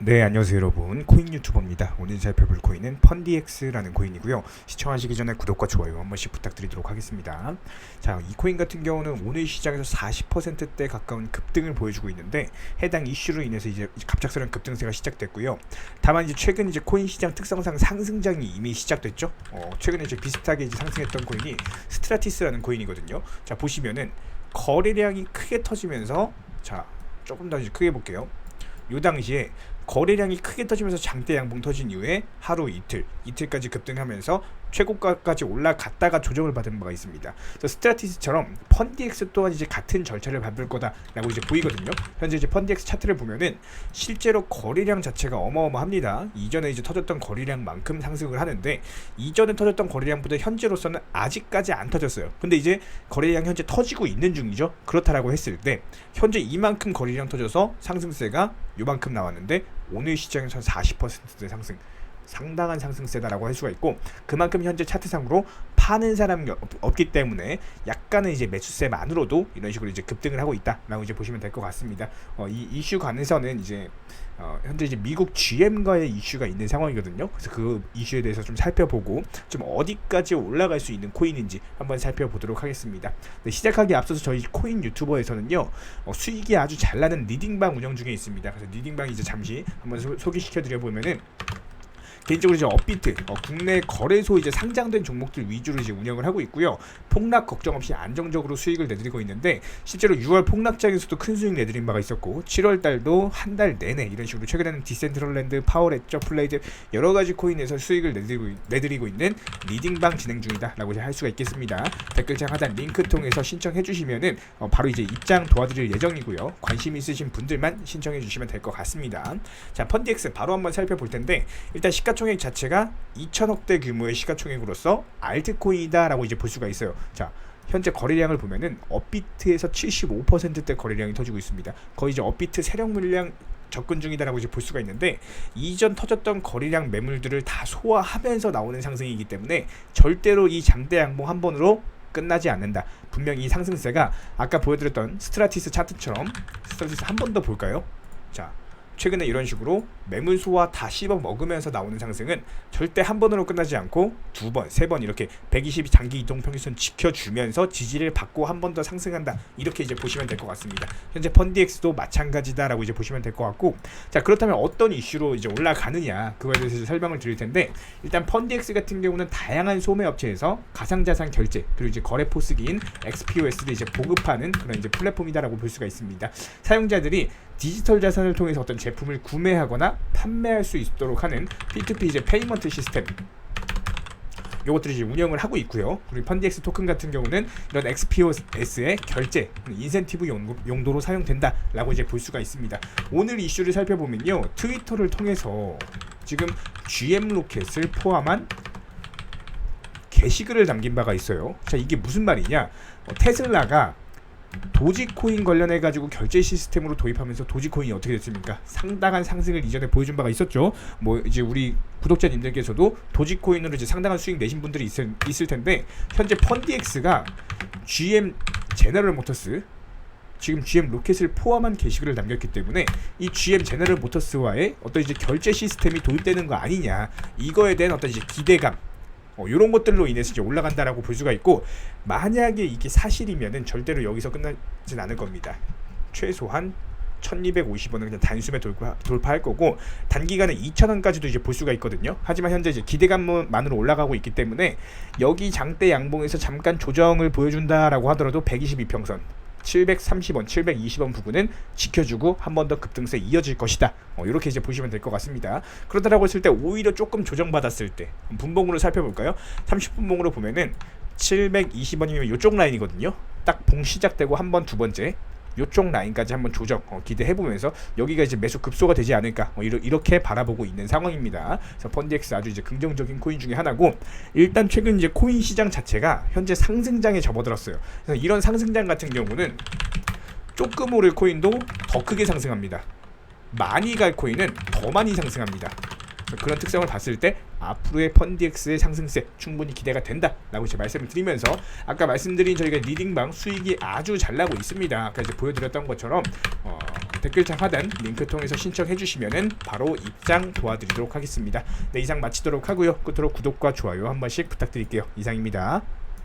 네 안녕하세요 여러분. 코인 유튜버입니다. 오늘 살펴볼 코인은 펀디엑스라는 코인이고요. 시청하시기 전에 구독과 좋아요 한 번씩 부탁드리도록 하겠습니다. 자이 코인 같은 경우는 오늘 시장에서 40%대 가까운 급등을 보여주고 있는데 해당 이슈로 인해서 이제 갑작스러운 급등세가 시작됐고요. 다만 이제 최근 이제 코인 시장 특성상 상승장이 이미 시작됐죠? 어, 최근에 이제 비슷하게 이제 상승했던 코인이 스트라티스라는 코인이거든요. 자 보시면은 거래량이 크게 터지면서 자 조금 더 이제 크게 볼게요 요 당시에 거래량이 크게 터지면서 장대 양봉 터진 이후에 하루 이틀 이틀까지 급등하면서 최고가까지 올라갔다가 조정을 받은 바가 있습니다. 그래서 스트라티스처럼 펀디엑스 또한 이제 같은 절차를 밟을 거다라고 이제 보이거든요. 현재 이제 펀디엑스 차트를 보면은 실제로 거래량 자체가 어마어마합니다. 이전에 이제 터졌던 거래량만큼 상승을 하는데 이전에 터졌던 거래량보다 현재로서는 아직까지 안 터졌어요. 근데 이제 거래량 현재 터지고 있는 중이죠. 그렇다라고 했을 때 현재 이만큼 거래량 터져서 상승세가 요만큼 나왔는데 오늘 시장에서 40%대 상승 상당한 상승세다라고 할 수가 있고 그만큼 현재 차트상으로 파는 사람이 없- 없기 때문에 약간의 이제 매수세만으로도 이런 식으로 이제 급등을 하고 있다라고 이제 보시면 될 것 같습니다. 어, 이 이슈 관해서는 이제 어, 현재 이제 미국 GM과의 이슈가 있는 상황이거든요. 그래서 그 이슈에 대해서 좀 살펴보고 좀 어디까지 올라갈 수 있는 코인인지 한번 살펴보도록 하겠습니다. 네, 시작하기 앞서서 저희 코인 유튜버에서는요 어, 수익이 아주 잘 나는 리딩방 운영 중에 있습니다. 그래서 리딩방 이제 잠시 한번 소, 소개시켜 드려 보면은 개인적으로 이제 업비트 어, 국내 거래소 이제 상장된 종목들 위주로 이제 운영을 하고 있고요. 폭락 걱정 없이 안정적으로 수익을 내드리고 있는데 실제로 6월 폭락장에서도 큰 수익 내드린 바가 있었고 7월 달도 한 달 내내 이런 식으로 최근에는 디센트럴랜드, 파워레저, 플레이드 여러 가지 코인에서 수익을 내드리고, 내드리고 있는 리딩방 진행 중이다라고 할 수가 있겠습니다. 댓글창 하단 링크 통해서 신청해 주시면은 어, 바로 이제 입장 도와드릴 예정이고요. 관심 있으신 분들만 신청해 주시면 될 것 같습니다. 자 펀디엑스 바로 한번 살펴볼 텐데 일단 시가 총액 자체가 2천억대 규모의 시가총액으로서 알트코인이다라고 이제 볼 수가 있어요. 자 현재 거래량을 보면은 업비트에서 75%대 거래량이 터지고 있습니다. 거의 이제 업비트 세력 물량 접근 중이다라고 이제 볼 수가 있는데 이전 터졌던 거래량 매물들을 다 소화하면서 나오는 상승이기 때문에 절대로 이 장대 양봉 한 번으로 끝나지 않는다. 분명히 이 상승세가 아까 보여드렸던 스트라티스 차트처럼 스트라티스 한 번 더 볼까요? 자 최근에 이런 식으로 매물 소화 다 씹어 먹으면서 나오는 상승은 절대 한 번으로 끝나지 않고 두 번, 세 번 이렇게 120 장기 이동 평균선 지켜주면서 지지를 받고 한 번 더 상승한다. 이렇게 이제 보시면 될 것 같습니다. 현재 펀디엑스도 마찬가지다라고 이제 보시면 될 것 같고 자 그렇다면 어떤 이슈로 이제 올라가느냐 그거에 대해서 설명을 드릴 텐데 일단 펀디엑스 같은 경우는 다양한 소매 업체에서 가상 자산 결제 그리고 이제 거래 포스기인 XPOS를 이제 보급하는 그런 이제 플랫폼이다라고 볼 수가 있습니다. 사용자들이 디지털 자산을 통해서 어떤 제품을 구매하거나 판매할 수 있도록 하는 P2P 이제 페이먼트 시스템 요것들이 이제 운영을 하고 있고요. 그리고 펀디엑스 토큰 같은 경우는 이런 XPOS의 결제, 인센티브 용도, 용도로 사용된다라고 이제 볼 수가 있습니다. 오늘 이슈를 살펴보면요, 트위터를 통해서 지금 GM 로켓을 포함한 게시글을 남긴 바가 있어요. 자 이게 무슨 말이냐? 어, 테슬라가 도지코인 관련해 가지고 결제 시스템으로 도입하면서 도지코인이 어떻게 됐습니까? 상당한 상승을 이전에 보여준 바가 있었죠. 뭐 이제 우리 구독자님들께서도 도지코인으로 이제 상당한 수익 내신 분들이 있을, 있을 텐데 현재 펀디엑스가 GM 제너럴 모터스 지금 GM 로켓을 포함한 게시글을 남겼기 때문에 이 GM 제너럴 모터스와의 어떤 이제 결제 시스템이 도입되는 거 아니냐 이거에 대한 어떤 이제 기대감 어, 이런 것들로 인해서 이제 올라간다라고 볼 수가 있고 만약에 이게 사실이면은 절대로 여기서 끝나진 않을 겁니다. 최소한 1250원은 그냥 단숨에 돌파, 돌파할 거고 단기간에 2000원까지도 이제 볼 수가 있거든요. 하지만 현재 이제 기대감만으로 올라가고 있기 때문에 여기 장대 양봉에서 잠깐 조정을 보여준다라고 하더라도 122평선 730원, 720원 부근은 지켜주고 한 번 더 급등세 이어질 것이다. 어, 이렇게 이제 보시면 될 것 같습니다. 그렇다라고 했을 때 오히려 조금 조정받았을 때 분봉으로 살펴볼까요? 30분봉으로 보면은 720원이면 이쪽 라인이거든요. 딱 봉 시작되고 한 번 두 번째 요쪽 라인까지 한번 조정 어, 기대해 보면서 여기가 이제 매수 급소가 되지 않을까 어, 이러, 이렇게 바라보고 있는 상황입니다. 그래서 펀디엑스 아주 이제 긍정적인 코인 중에 하나고 일단 최근 이제 코인 시장 자체가 현재 상승장에 접어들었어요. 그래서 이런 상승장 같은 경우는 조금 오를 코인도 더 크게 상승합니다. 많이 갈 코인은 더 많이 상승합니다. 그런 특성을 봤을 때 앞으로의 펀디엑스의 상승세 충분히 기대가 된다라고 이제 말씀을 드리면서 아까 말씀드린 저희가 리딩방 수익이 아주 잘 나고 있습니다. 아까 이제 보여드렸던 것처럼 어, 댓글창 하단 링크 통해서 신청해 주시면은 바로 입장 도와드리도록 하겠습니다. 네 이상 마치도록 하고요. 끝으로 구독과 좋아요 한 번씩 부탁드릴게요. 이상입니다.